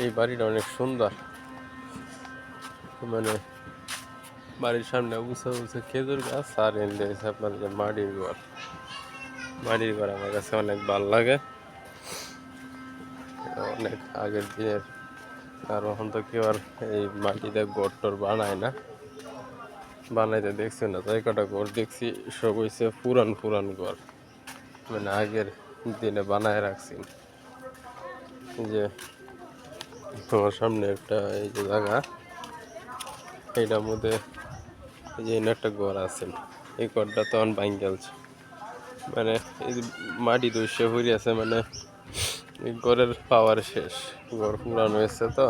এই বাড়িটা অনেক সুন্দর। মানে বাড়ির সামনে উঁচু উঁচু খেজুর গাছ আর এনে হচ্ছে আপনার যে মাটির ঘর। মাটির ঘর আমার কাছে অনেক ভালো লাগে। অনেক আগের দিনের। আর এখন তো কেউ আর এই মাটিতে ঘর টর বানায় না। বানাইতে দেখছি না, তাই কটা ঘর দেখছি, সব হয়েছে পুরান পুরান ঘর। মানে আগের দিনে বানায় রাখছি। যে তোমার সামনে একটা এই যে জায়গা। এইটার মধ্যে এই যে একটা ঘর আছে। এই ঘরটা তখন বাইন গেলছে মানে এই যে মাটি দস্যে ভরি আছে মানে এই ঘরের পাওয়ার শেষ। ঘর পুরানো হয়েছে তো।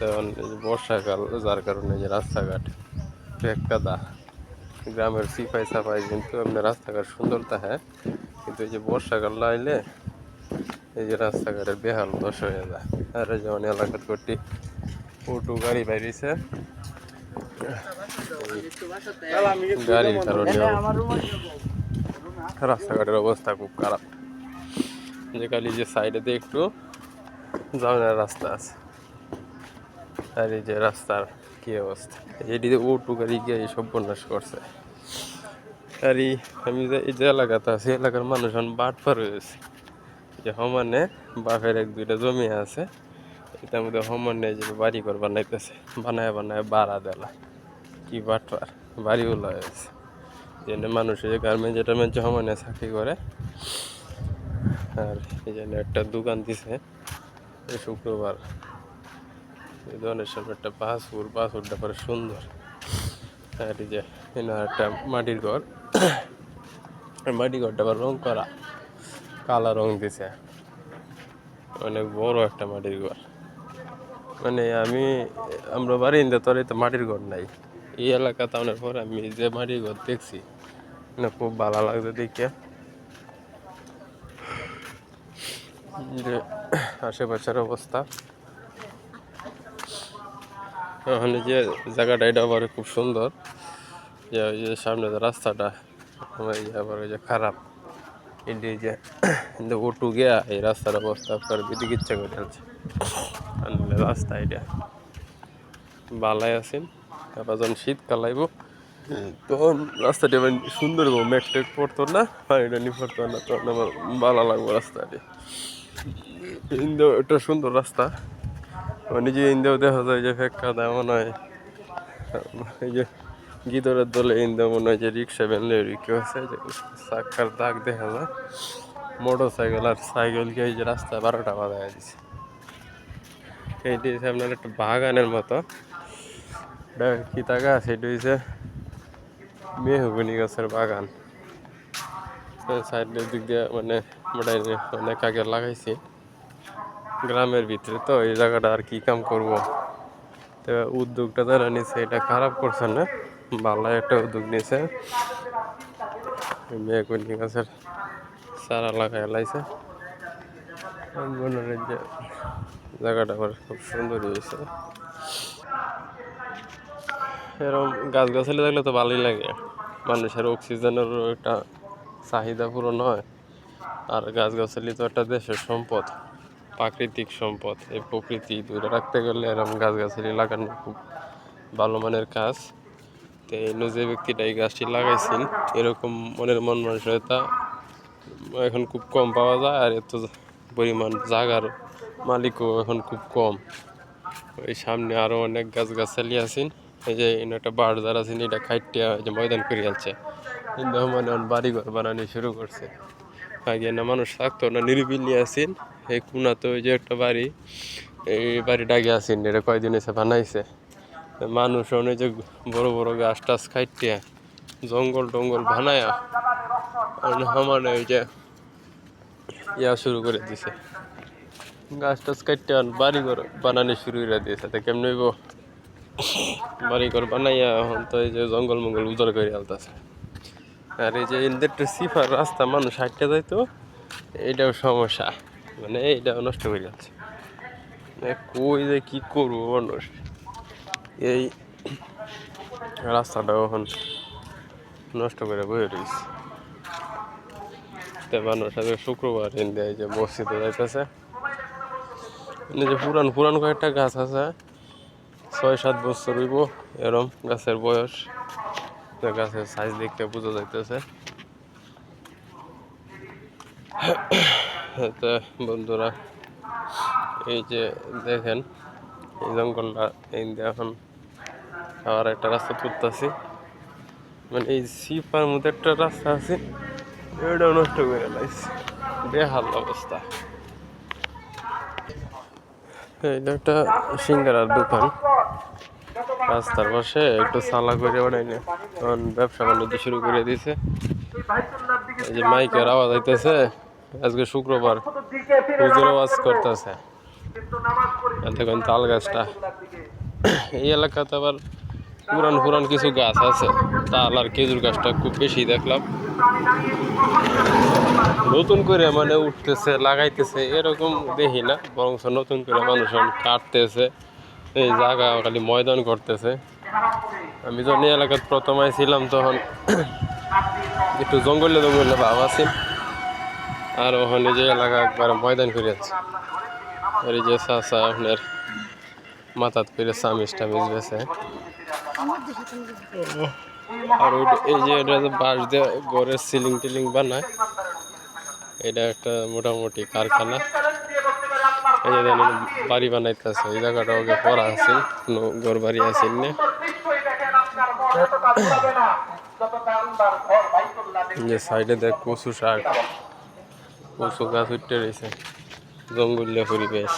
তখন বর্ষাকাল, যার কারণে যে রাস্তাঘাট কাদা গ্রামের সিপাই সাফাই কিন্তু আপনার রাস্তাঘাট সুন্দর থাকে কিন্তু এই যে বর্ষাকাল লাইলে এই যে রাস্তাঘাটের বেহাল দশা হয়ে যায়। আর যেমন এলাকার করতে অটো গাড়ি বাইরেছে। গাড়ির কারণে রাস্তাঘাটের অবস্থা খুব খারাপ। যে খালি যে সাইডে দিয়ে একটু যাওয়ার রাস্তা আছে। আর এই যে রাস্তার কি অবস্থা? এটিতে অটো গাড়ি গিয়ে এই সব বন্যাস করছে। আর এই আমি যে এই যে এলাকাতে আছি এলাকার মানুষজন বাট পার হয়েছে যে সমানে বাপের এক দুইটা জমি আছে, এটার মধ্যে সমানে যে বাড়ি ঘর বানাইতেছে, বানায় বানায় বাড়া দেলা। কি বাটপার বাড়িগুলো হয়েছে। যে মানুষ এই যে গার্মেন্ট টার্মেন্ট সমানে চাকরি করে, আর এই জন্য একটা দোকান দিছে শুক্রবার। এই ধরনের সামনে একটা পাসপুর পাসপুরটা পরে সুন্দর। আর এই যে একটা মাটির ঘর, মাটির ঘরটা আবার রং করা। কালা রং দিছে। অনেক বড় একটা মাটির ঘর। মানে আমি, আমরা বাড়ি ইন্দে তোর তো মাটির ঘর নাই। এই এলাকা টাউনের পর আমি যে মাটির ঘর দেখছি মানে খুব ভালো লাগছে দেখে। যে আশেপাশের অবস্থা। ওখানে যে জায়গাটা, এটা আবার খুব সুন্দর। যে ওই যে সামনে যে রাস্তাটা যে আবার ওই যে খারাপ। যে কিন্তু উঠু গিয়া এই রাস্তার অবস্থা করে দিদিকে ইচ্ছা করে ফেলছে আর রাস্তা এটা। বালাই আছেন, তারপর যখন শীতকাল আইব, তখন রাস্তাটি আবার সুন্দর হব মেঘ টেক পড়তো না, পানিটা নি পড়তো না, তখন আমার ভালো লাগবো রাস্তাটি। ইন্দো একটা সুন্দর রাস্তা। নিজে ইন্দেও দেখা যায় যে ফেক কাদা মনে হয় এই যে গিদরের দলে ইন্দো মনে হয় যে রিক্সা বেনলে রিক্সা আছে চাক্কার দাগ দেখা যায় মোটর সাইকেল আর সাইকেলকে এই যে রাস্তায় বারোটা বাজায় দিছে। এইটি হচ্ছে আপনার একটা বাগানের মতো। কি তা গাছ এটা হচ্ছে মেহগুনি গাছের বাগান। সাইডের দিক দিয়ে মানে মোটামুটি অনেক আগে লাগাইছি। গ্রামের ভিতরে তো এই জায়গাটা আর কি কাম করব? তো উদ্যোগটা যারা নিছে, এটা খারাপ করছে না? ভালো একটা উদ্যোগ নিয়েছে। মেহগুনি গাছের চারা লাগাই লাইছে। মনে যে জায়গাটা আবার খুব সুন্দর হয়েছে। এরকম গাছ গাছালি থাকলে তো ভালোই লাগে। মানুষের অক্সিজেনেরও একটা চাহিদা পূরণ হয়। আর গাছ গাছালি তো একটা দেশের সম্পদ, প্রাকৃতিক সম্পদ। এই প্রকৃতি দূরে রাখতে গেলে এরকম গাছ গাছালি লাগানো খুব ভালো মানের কাজ। তো এই যে ব্যক্তিটা এই গাছটি লাগাইছেন, এরকম মনের মন মানসিকতা এখন খুব কম পাওয়া যায় আর এত পরিমাণ জাগার মালিকও এখন খুব কম। ওই সামনে আরও অনেক গাছ গাছালি আছেন। এই যে একটা বাড়দার আছেন, এটা খাইটিয়া যে ময়দান করে আছে কিন্তু মানে বাড়ি ঘর বানানো শুরু করছে। আগে না মানুষ থাকতো, না নিরিবিলি আছেন। এই কুনাতে ওই যে একটা বাড়ি, এই বাড়িটা আগে আছেন, এটা কয়দিন এসে বানাইছে। মানুষ অনেক যে বড় বড় গাছ টাছ খাইটিয়া জঙ্গল টঙ্গল বানায়া আমার ওই যে ইয়া শুরু করে দিছে। গাছ টাছ কাটতে বাড়ি ঘর বানানো শুরু করে দিয়েছে। তো কেমন হইব? বাড়ি ঘর বানাইয়া এখন তো এই যে জঙ্গল মঙ্গল উজাড় করে আলতাছে। আর এই যে এদের সিফার রাস্তা, মানুষ হাঁটতে যাইতো এইটাও সমস্যা। মানে এইটাও নষ্ট করে যাচ্ছে। কই যে কি করব মানুষ? এই রাস্তাটাও এখন নষ্ট করে বয়ে রয়েছে। মানুষ আজকে শুক্রবার ইন্ডিয়ায় যে মসজিদে যাইতেছে। যে পুরান পুরান কয়েকটা গাছ আছে। ছয় সাত বছর হইব, এরম গাছের বয়স। গাছের সাইজ দেখতে বোঝা যাইতেছে। বন্ধুরা, এই যে দেখেন, এই জঙ্গলটা এই যে এখন আবার একটা রাস্তা তুলতেছি। মানে এই সিপার মধ্যে একটা রাস্তা আছে, এটা নষ্ট করে লাইছে। বেহাল অবস্থা। এটা একটা সিঙ্গারার দোকান। রাস্তার পাশে একটু সালা করে বানাইলে তখন ব্যবসা বাণিজ্য শুরু করে দিয়েছে এই যে মাইকের আওয়াজ আইতেছে, আজকে শুক্রবার। হুজুর আওয়াজ করতেছে। দেখুন তাল গাছটা। এই এলাকাতে আবার পুরান পুরান কিছু গাছ আছে। তাল আর খেজুর গাছটা খুব বেশি দেখলাম। নতুন করে মানে উঠতেছে, লাগাইতেছে, এরকম দেখি না। বরং নতুন করে মানুষ কাটতেছে। এই জায়গা খালি ময়দান করতেছে। আমি যখন এই এলাকাত প্রথম ছিলাম তখন একটু জঙ্গলে জঙ্গলে ভাব আছে। আর ওখানে যে এলাকা একবার ময়দান করে যাচ্ছে আর এই যে চাষা আপনার মাথাত করে চামিজ টামিজ বেছে। আর এই যে এটা বাঁশ দিয়ে ঘরের সিলিং টিলিং বানায়, এটা একটা মোটামুটি কারখানা। এই যে বাড়ি বানাইতেছে। এই জায়গাটা ওকে পড়া আছে, কোনো ঘর বাড়ি আছে না যে সাইডে দেখ, কচু শাক। কচু গাছ উঠতে রয়েছে। জঙ্গলীয় পরিবেশ।